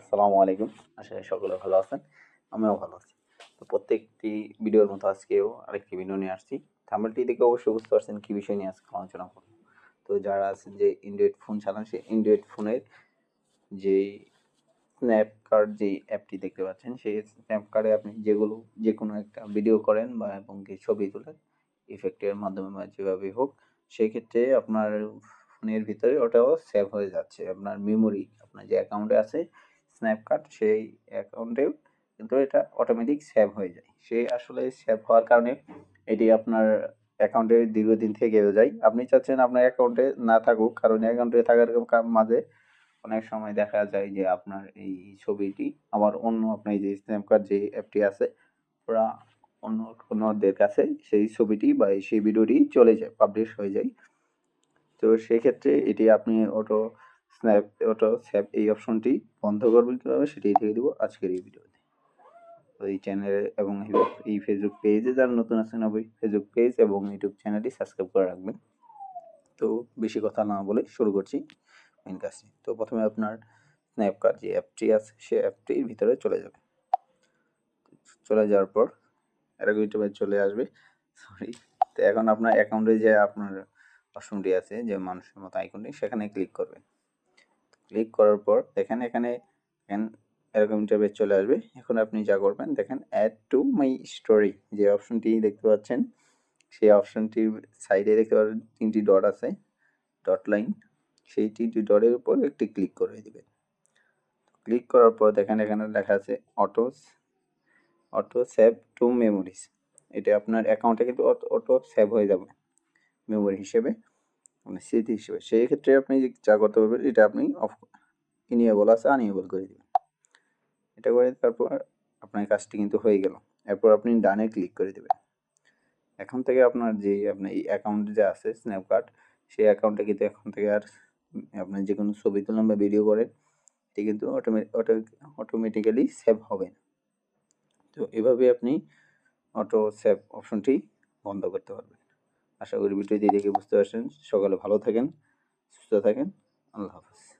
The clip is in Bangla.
আসসালামু আলাইকুম। আশা করি সকলে ভালো আছেন। আমিও ভালো আছি। তো প্রত্যেকটি ভিডিওর মতো আজকেও আরেকটি ভিডিও নিয়ে আসছি। থাম্বনেলটি দেখে অবশ্যই বুঝতে পারছেন কী বিষয় নিয়ে আজকে আলোচনা করব। তো যারা আছেন যে অ্যান্ড্রয়েড ফোন চালান, সেই অ্যান্ড্রয়েড ফোনের যে স্ন্যাপ কার্ড যে অ্যাপটি দেখতে পাচ্ছেন, সেই স্ন্যাপ কার্ডে আপনি যেগুলো যে কোনো একটা ভিডিও করেন বা এবং কি ছবি তোলেন ইফেক্টের মাধ্যমে বা যেভাবেই হোক, সেই ক্ষেত্রে আপনার ফোনের ভিতরে ওটাও সেভ হয়ে যাচ্ছে। আপনার মেমোরি আপনার যে অ্যাকাউন্টে আছে স্ন্যাপকার্ট সেই অ্যাকাউন্টেও কিন্তু এটা অটোমেটিক সেভ হয়ে যায়। সে আসলে সেভ হওয়ার কারণে এটি আপনার অ্যাকাউন্টে দীর্ঘদিন থেকেও যায়। আপনি চাচ্ছেন আপনার অ্যাকাউন্টে না থাকুক, কারণ অ্যাকাউন্টে থাকার মাঝে অনেক সময় দেখা যায় যে আপনার এই ছবিটি, আবার অন্য আপনার যে স্ন্যাপকার্ট যে অ্যাপটি আছে, ওরা অন্য অন্যদের কাছে সেই ছবিটি বা সেই ভিডিওটি চলে যায় পাবলিশ হয়ে যায়। তো সেক্ষেত্রে এটি আপনি অটো স্ন্যাপ অটো স্যাপ এই অপশনটি বন্ধ করবেন কীভাবে সেটাই থেকে দেবো আজকের এই ভিডিওতে। তো এই চ্যানেলে এবং এই- ফেসবুক পেজে যারা নতুন আছেন অবশ্যই ফেসবুক পেজ এবং ইউটিউব চ্যানেলটি সাবস্ক্রাইব করে রাখবেন। তো বেশি কথা না বলে শুরু করছি মেন কাজটি। তো প্রথমে আপনার স্ন্যাপকার্ট যে অ্যাপটি আছে, সে অ্যাপটির ভিতরে চলে যাবে। চলে যাওয়ার পর এরকম ইউটিউবে চলে আসবে। সরি তো এখন আপনার অ্যাকাউন্টে যে আপনার অপশনটি আছে, যে মানুষের মতো আইকনটি সেখানে ক্লিক করবেন। ক্লিক করার পর দেখেন এখানে এরকম ইন্টারভেস চলে আসবে। এখন আপনি যা করবেন, দেখেন অ্যাড টু মাই স্টোরি যে অপশনটি দেখতে পাচ্ছেন, সেই অপশনটির সাইডে দেখতে পাচ্ছেন তিনটি ডট আছে ডট লাইন সেই তিনটি ডটের উপর একটি ক্লিক করে দিবেন। ক্লিক করার পর দেখেন এখানে লেখা আছে auto auto save to memories এটা আপনার অ্যাকাউন্টে কিন্তু অটো সেভ হয়ে যাবে মেমোরি হিসেবে। মানে স্মৃতি হিসেবে। সেই ক্ষেত্রে আপনি যে করতে পারবেন, এটা আপনি অফ ইনিয়েবল আছে আনইয়েবল করে দেবেন। এটা করে তারপর আপনার কাজটি কিন্তু হয়ে গেল। এরপর আপনি ডানে ক্লিক করে দেবেন। এখন থেকে আপনার যে আপনার এই অ্যাকাউন্ট যে আছে স্ন্যাপকার্ট সেই অ্যাকাউন্টে কিন্তু এখন থেকে আর আপনার যে কোনো ছবি তুলেন বা ভিডিও করেন, এটি কিন্তু অটোমেটিক্যালি সেভ হবে না। তো এভাবে আপনি অটো সেভ অপশনটি বন্ধ করতে পারবেন। আশা করি ভিডিওটি দেখে বুঝতে পারছেন। সকালে ভালো থাকেন সুস্থ থাকেন। আল্লাহ হাফেজ।